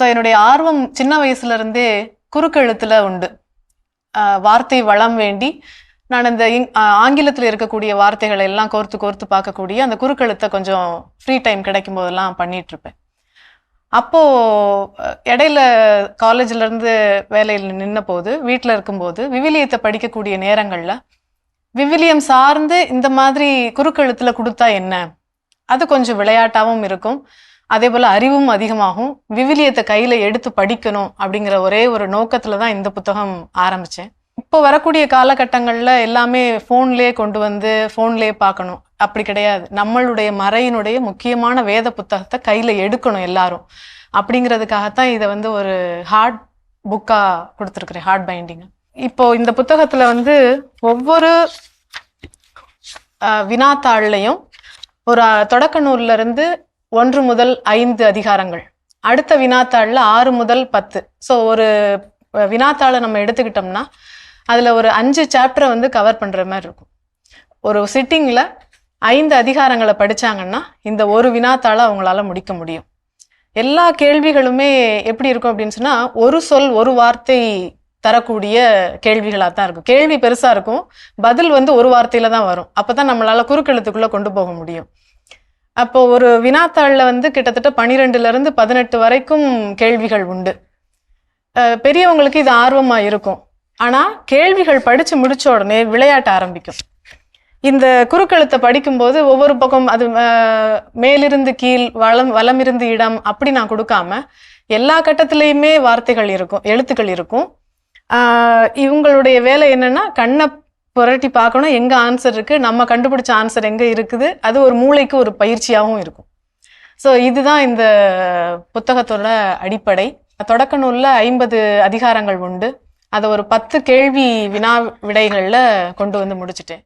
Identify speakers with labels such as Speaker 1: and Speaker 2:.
Speaker 1: So என்னுடைய ஆர்வம் சின்ன வயசுல இருந்தே குறுக்கெழுத்துல உண்டு. வார்த்தை வளம் வேண்டி நான் இந்த இங்- ஆங்கிலத்தில் இருக்கக்கூடிய வார்த்தைகளை எல்லாம் கோர்த்து கோர்த்து பார்க்கக்கூடிய அந்த குறுக்கெழுத்தை கொஞ்சம் ஃப்ரீ டைம் கிடைக்கும் போதெல்லாம் பண்ணிட்டு இருப்பேன் அப்போ இடையில காலேஜ்ல இருந்து வேலையில் நின்ன போது வீட்டில் இருக்கும்போது விவிலியத்தை படிக்கக்கூடிய நேரங்களில் விவிலியம் சார்ந்து இந்த மாதிரி குறுக்கெழுத்துல கொடுத்தா என்ன? அது கொஞ்சம் விளையாட்டாகவும் இருக்கும். அதே போல் அறிவும் அதிகமாகும். விவிலியத்தை கையில் எடுத்து படிக்கணும் அப்படிங்கிற ஒரே ஒரு நோக்கத்தில் தான் இந்த புத்தகம் ஆரம்பித்தேன் இப்போ வரக்கூடிய காலகட்டங்களில் எல்லாமே ஃபோன்லேயே கொண்டு வந்து ஃபோன்லேயே பார்க்கணும். அப்படி கிடையாது. நம்மளுடைய மறையினுடைய முக்கியமான வேத புத்தகத்தை கையில் எடுக்கணும் எல்லாரும். அப்படிங்கிறதுக்காகத்தான் இதை வந்து ஒரு ஹார்ட் புக்காக கொடுத்துருக்குறேன் ஹார்ட் பைண்டிங் இப்போ இந்த புத்தகத்தில் வந்து ஒவ்வொரு வினாத்தாள்லையும் ஒரு தொடக்க நூல்லேருந்து ஒன்று முதல் ஐந்து அதிகாரங்கள். அடுத்த வினாத்தாளில் ஆறு முதல் பத்து. ஸோ ஒரு வினாத்தாளை நம்ம எடுத்துக்கிட்டோம்னா அதில் ஒரு அஞ்சு சாப்டரை வந்து கவர் பண்ணுற மாதிரி இருக்கும். ஒரு சிட்டிங்கில் ஐந்து அதிகாரங்களை படித்தாங்கன்னா இந்த ஒரு வினாத்தாளை அவங்களால முடிக்க முடியும். எல்லா கேள்விகளுமே எப்படி இருக்கும் அப்படின்னு சொன்னால் ஒரு சொல் ஒரு வார்த்தை தரக்கூடிய கேள்விகளாக தான் இருக்கும். கேள்வி பெருசாக இருக்கும். பதில் வந்து ஒரு வார்த்தையில் தான் வரும். அப்போ தான் நம்மளால குறுக்கெழுத்துக்குள்ளே கொண்டு போக முடியும். அப்போ ஒரு வினாத்தாளில் வந்து கிட்டத்தட்ட பனிரெண்டுலேருந்து பதினெட்டு வரைக்கும் கேள்விகள் உண்டு. பெரியவங்களுக்கு இது ஆர்வமாக இருக்கும். ஆனால் கேள்விகள் படித்து முடித்த உடனே விளையாட்ட ஆரம்பிக்கும். இந்த குறுக்கெழுத்தை படிக்கும்போது ஒவ்வொரு பக்கம் அது மேலிருந்து கீழ் வளம் வலமிருந்து இடம் அப்படி நான் கொடுக்காம எல்லா கட்டத்திலையுமே வார்த்தைகள் இருக்கும் எழுத்துக்கள் இருக்கும். இவங்களுடைய வேலை என்னன்னா கண்ணை புரட்டி பார்க்கணும். எங்கே ஆன்சர் இருக்குது நம்ம கண்டுபிடிச்ச ஆன்சர் எங்கே இருக்குது? அது ஒரு மூளைக்கு ஒரு பயிற்சியாகவும் இருக்கும். ஸோ இதுதான் இந்த புத்தகத்தோட அடிப்படை. தொடக்க நூலில் ஐம்பது அதிகாரங்கள் உண்டு. அதை ஒரு பத்து கேள்வி வினா விடைகளில் கொண்டு வந்து முடிச்சிட்டேன்.